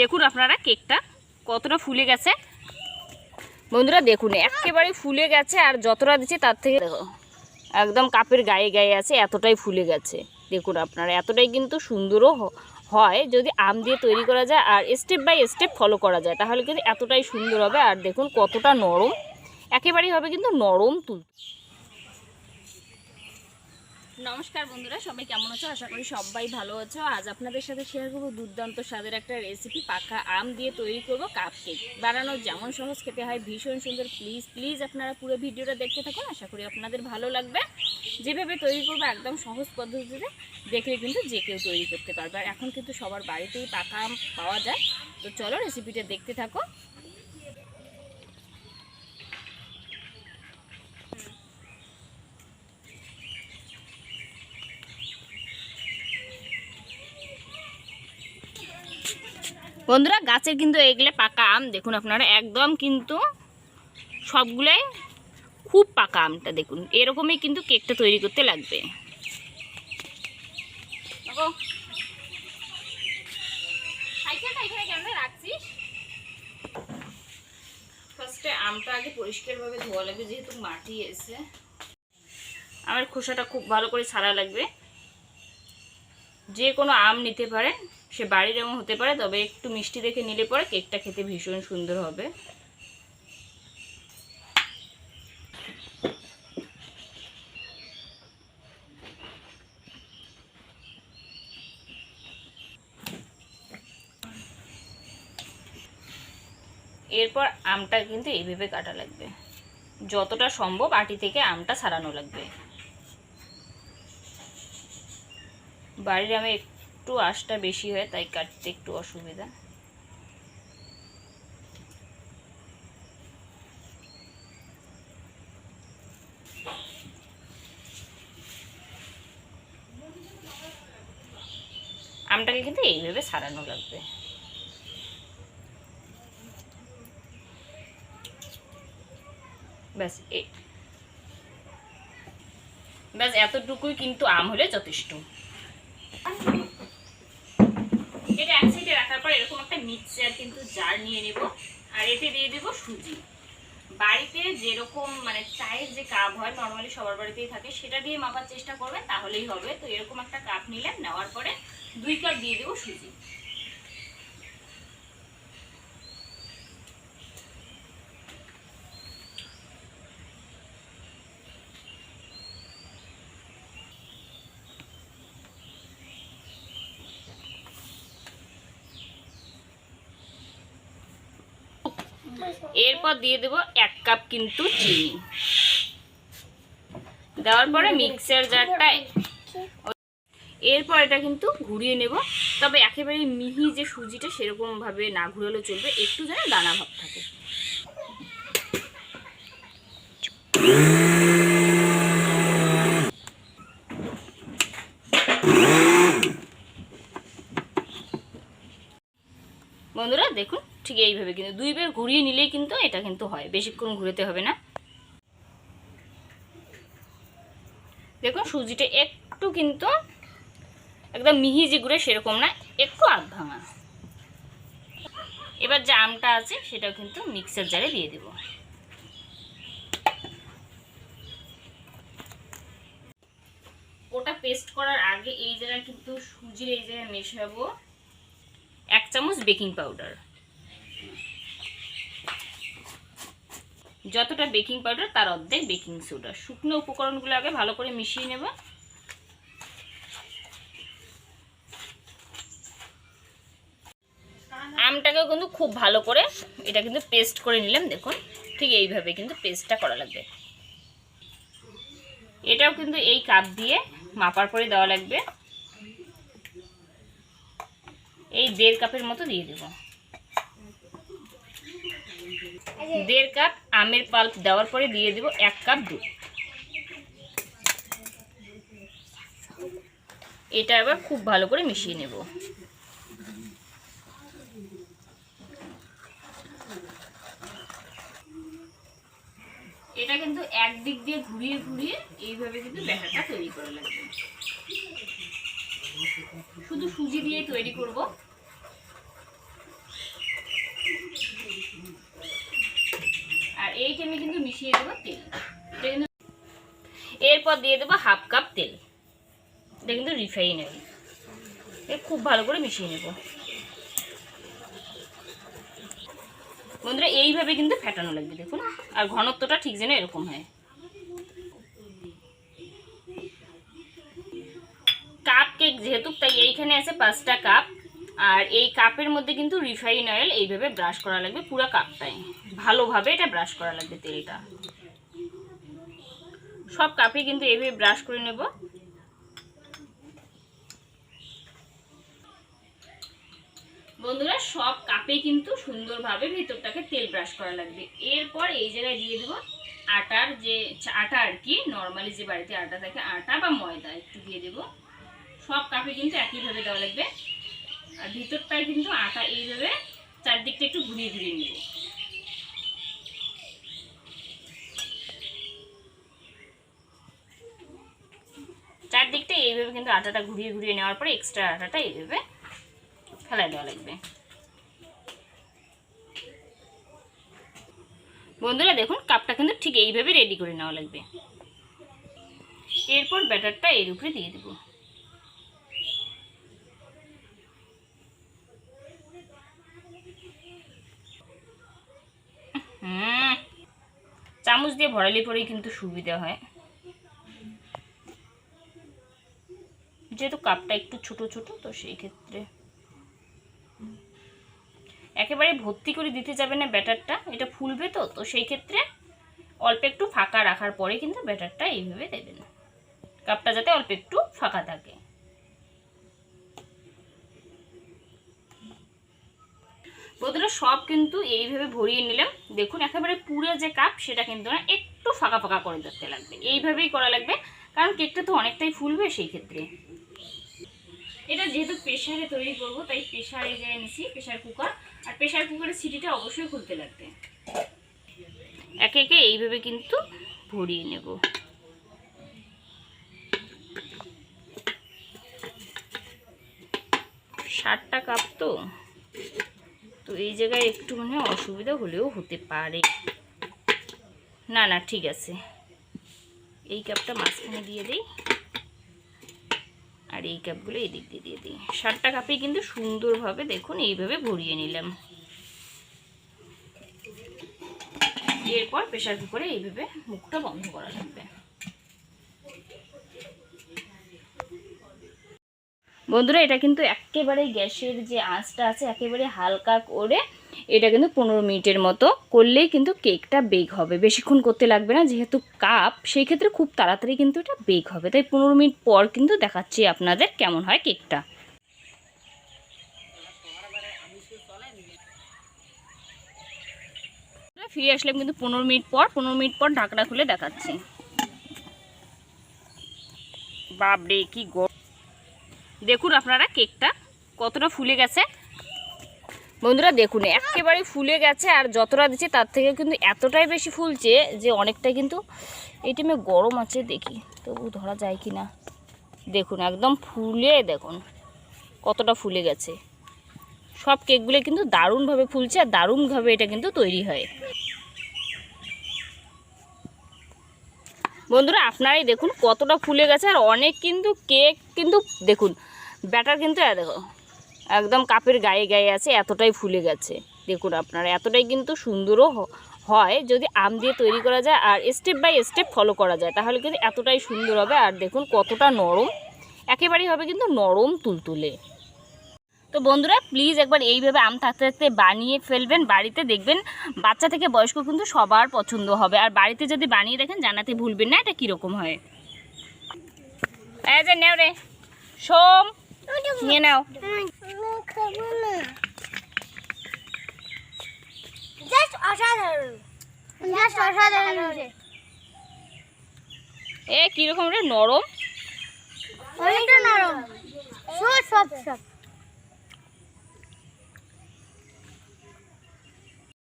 দেখুন আপনারা কেকটা কতটা ফুলে গেছে। বন্ধুরা দেখুন, একেবারে ফুলে গেছে আর যতটা দিচ্ছে তার থেকে দেখো, একদম কাপের গায়ে গায়ে আছে, এতটাই ফুলে গেছে। দেখুন আপনারা, এতটাই কিন্তু সুন্দরও হয় যদি আম দিয়ে তৈরি করা যায় আর স্টেপ বাই স্টেপ ফলো করা যায়, তাহলে কিন্তু এতটাই সুন্দর হবে। আর দেখুন কতটা নরম, একেবারেই হবে কিন্তু নরম তুল নমস্কার বন্ধুরা, সবাই কেমন আছো? আশা করি সবাই ভালো আছো। আজ আপনাদের সাথে শেয়ার করব দুর্দান্ত স্বাদের একটা রেসিপি পাকা আম দিয়ে তৈরি করব কাপ কেক বানানো যেমন সহজ খেতে হয়, ভীষণ সুন্দর। প্লিজ প্লিজ আপনারা পুরো ভিডিওটা দেখতে থাকুন, আশা করি আপনাদের ভালো লাগবে। যেভাবে তৈরি করব একদম সহজ পদ্ধতিতে, দেখলে কিন্তু যে কেউ তৈরি করতে পারবে। আর এখন কিন্তু সবার বাড়িতেই পাকা আম পাওয়া যায়। তো চলো রেসিপিটা দেখতে থাকো। বন্ধুরা, গাছের কিন্তু এগুলো পাকা আম, দেখুন আপনারা, একদম কিন্তু সবগুলাই খুব পাকা আমটা, দেখুন। এরকমই কিন্তু কেকটা তৈরি করতে লাগবে। ফার্স্টে আমটা আগে পরিষ্কারভাবে ধোয়া লাগবে, যেহেতু মাটি এসে। আমার খোসাটা খুব ভালো করে ছাড়া লাগবে। যে কোনো আম নিতে পারেন। সে বাড়ির যেমন হতে পারে, তবে একটু মিষ্টি দেখে নিলে পরে কেকটা খেতে ভীষণ সুন্দর হবে। এরপর আমটা কিন্তু এইভাবে কাটা লাগবে। যতটা সম্ভব আটি থেকে আমটা ছাড়ানো লাগবে। বাড়ির আমে একটু আঁশটা বেশি হয়, তাই কাটতে একটু অসুবিধা। আমটাকে কিন্তু এইভাবে সারানো লাগবে। ব্যাস ব্যাস, এতটুকুই কিন্তু আম হলে যথেষ্ট এটা এক সাইডে রাখার পর এরকম একটা কিন্তু জার নিয়ে নেব। আর এতে দিয়ে দেবো সুজি। বাড়িতে যেরকম মানে চায়ের যে কাপ হয়, নর্মালি সবার বাড়িতেই থাকে, সেটা দিয়ে মাপার চেষ্টা করবেন, তাহলেই হবে। তো এরকম একটা কাপ নিলেন, নেওয়ার পরে দুই কাপ দিয়ে দেবো সুজি। এরপর দিয়ে দেবো এক কাপ কিন্তু চিনি। দেওয়ার পরে মিক্সার জারটা এরপর এটা কিন্তু ঘুরিয়ে নেব। তবে একেবারে মিহি যে সুজিটা সেরকম ভাবে না ঘুরালে চলবে, একটু যেন দানা ভাব থাকে। বন্ধুরা দেখুন ঠিক এইভাবে কিন্তু দুইবার ঘুরিয়ে নিলেই কিন্তু এটা কিন্তু হয়। বেশিক্ষণ ঘুরেতে হবে না। দেখুন সুজিটা একটু কিন্তু একদম মিহি যে গুঁড়ে সেরকম না, একটু আধ ভাঙা। এবার যে আমটা আছে সেটাও কিন্তু মিক্সার জারে দিয়ে দেব। ওটা পেস্ট করার আগে এই জায়গায় কিন্তু সুজির এই জায়গায় মেশাবো এক চামচ বেকিং পাউডার যতটা বেকিং পাউডার তার অর্ধেক বেকিং সোডা শুকনো উপকরণগুলো আগে ভালো করে মিশিয়ে নেব। আমটাকেও কিন্তু খুব ভালো করে এটা কিন্তু পেস্ট করে নিলাম, দেখুন। ঠিক এইভাবে কিন্তু পেস্টটা করা লাগবে। এটাও কিন্তু এই কাপ দিয়ে মাপার পরে দেওয়া লাগবে। এই দেড় কাপের মতো দিয়ে দেব। দেড় কাপ আমের পাল্প দেওয়ার পরে দিয়ে দেব এক কাপ দুধ। এটা আবার খুব ভালো করে মিশিয়ে নেব। এটা কিন্তু একদিক দিয়ে ঘুরিয়ে ঘুরিয়ে এইভাবে কিন্তু ব্যাটারটা তৈরি করা লাগবে। শুধু সুজি দিয়ে তৈরি করব। এইখানে কিন্তু মিশিয়ে দেবো তেল। এরপর দিয়ে দেবো হাফ কাপ তেল। এটা কিন্তু রিফাইন অয়েল খুব ভালো করে মিশিয়ে নেব। বন্ধুরা, এইভাবে কিন্তু ফেটানো লাগবে, দেখুন। আর ঘনত্বটা ঠিক যেন এরকম হয়। কাপ কেক যেহেতু, তাই এইখানে আছে পাঁচটা কাপ আর এই কাপের মধ্যে কিন্তু রিফাইন অয়েল এইভাবে ব্রাশ করা লাগবে, পুরো কাপটাই। ভালোভাবে এটা ব্রাশ করা লাগবে তেলটা। সব কাপে কিন্তু এইভাবে ব্রাশ করে নেব। বন্ধুরা, সব কাপে কিন্তু সুন্দরভাবে ভিতরটাকে তেল ব্রাশ করা লাগবে। এরপর এই জায়গায় দিয়ে দেবো আটার যে, আটা আর কি, নর্মালি যে বাড়িতে আটা থাকে, আটা বা ময়দা একটু দিয়ে দেবো। সব কাপে কিন্তু একইভাবে দেওয়া লাগবে। আর ভিতরটায় কিন্তু আটা এইভাবে চারদিকটা একটু ঘুরিয়ে ঘুরিয়ে নেব। চারদিকটা এইভাবে কিন্তু আটাটা ঘুরিয়ে ঘুরিয়ে নেওয়ার পরে এক্সট্রা আটাটা এইভাবে ফেলাই দেওয়া লাগবে। বন্ধুরা দেখুন, কাপটা কিন্তু ঠিক এইভাবে রেডি করে নেওয়া লাগবে। এরপর ব্যাটারটা এর উপরে দিয়ে দেবো। চামচ দিয়ে ভরালে পরেই কিন্তু সুবিধা হয়। যেহেতু কাপটা একটু ছোট ছোট, তো সেই ক্ষেত্রে। একেবারে ভর্তি করে দিতে যাবে না ব্যাটারটা, এটা ফুলবে তো তো সেই ক্ষেত্রে অল্প একটু ফাঁকা রাখার পরে কিন্তু ব্যাটারটা এইভাবে দেবেন। কাপটা যাতে অল্প একটু ফাঁকা থাকে। বন্ধুরা সব কিন্তু এইভাবে ভরিয়ে নিলাম। দেখুন, একেবারে পুরো যে কাপ সেটা কিন্তু না, একটু ফাঁকা ফাঁকা করে ধরতে লাগবে। এইভাবেই করা লাগবে, কারণ কেকটা তো অনেকটাই ফুলবে সেই ক্ষেত্রে। এটা যেহেতু প্রেশারে তৈরি করব, তাই প্রেশারে জায়গায় নিছি প্রেশার কুকার আর প্রেশার কুকারের সিটিটা অবশ্যই খুলতে লাগবে। একে একে এইভাবে কিন্তু ভরিয়ে নেব। ষাটটা কাপ তো? তো এই জায়গায় একটু মানে অসুবিধা হলেও হতে পারে। না না, ঠিক আছে। এই কাপটা মাঝখানে দিয়ে দিই। আর এই কাপগুলো এই দিক দিয়ে দিয়ে দিই। ষাটটা কাপে কিন্তু সুন্দরভাবে দেখুন এইভাবে ভরিয়ে নিলাম। এরপর প্রেশার কুকারে এইভাবে মুখটা বন্ধ করা লাগবে। বন্ধুরা, এটা কিন্তু একেবারে গ্যাসের যে আঁচটা আছে, একেবারে হালকা করে এটা কিন্তু পনেরো মিনিটের মতো করলেই কিন্তু কেকটা বেক হবে। বেশিক্ষণ করতে লাগবে না, যেহেতু কাপ সেই ক্ষেত্রে খুব তাড়াতাড়ি কিন্তু এটা বেক হবে। তাই পনেরো মিনিট পর কিন্তু দেখাচ্ছি আপনাদের কেমন হয় কেকটা। ফিরে আসলাম কিন্তু পনেরো মিনিট পর, পনেরো মিনিট পর ঢাকনা খুলে দেখাচ্ছি। বাপরে, কি গো দেখুন আপনারা কেকটা কতটা ফুলে গেছে। বন্ধুরা দেখুন, একেবারে ফুলে গেছে আর যতটা দিচ্ছে তার থেকে কিন্তু এতটাই বেশি ফুলছে যে অনেকটা কিন্তু এই গরম আছে দেখি, তবু ধরা যায় কি না দেখুন, একদম ফুলে দেখুন, কতটা ফুলে গেছে। সব কেকগুলো কিন্তু দারুণভাবে ফুলছে আর দারুণভাবে এটা কিন্তু তৈরি হয়। বন্ধুরা আপনারাই দেখুন কতটা ফুলে গেছে আর অনেক কিন্তু কেক কিন্তু দেখুন, ব্যাটার কিন্তু দেখো, একদম কাপের গায়ে গায়ে আছে, এতটাই ফুলে গেছে। দেখুন আপনারা, এতটাই কিন্তু সুন্দরও হয় যদি আম দিয়ে তৈরি করা যায় আর স্টেপ বাই স্টেপ ফলো করা যায়, তাহলে কিন্তু এতটাই সুন্দর হবে। আর দেখুন কতটা নরম, একেবারেই হবে কিন্তু নরম তুলতুলে। তো বন্ধুরা প্লিজ একবার এইভাবে আম থাকতে থাকতে বানিয়ে ফেলবেন বাড়িতে দেখবেন বাচ্চা থেকে বয়স্ক কিন্তু সবার পছন্দ হবে। আর বাড়িতে যদি বানিয়ে দেখেন জানাতে ভুলবেন না এটা কীরকম হয়? এই যে নেও রে সোম নিয়ে নাও। অসাধারণ। অসাধারণ এ কীরকম রে নরম? অনেকটা নরম। সব সব সব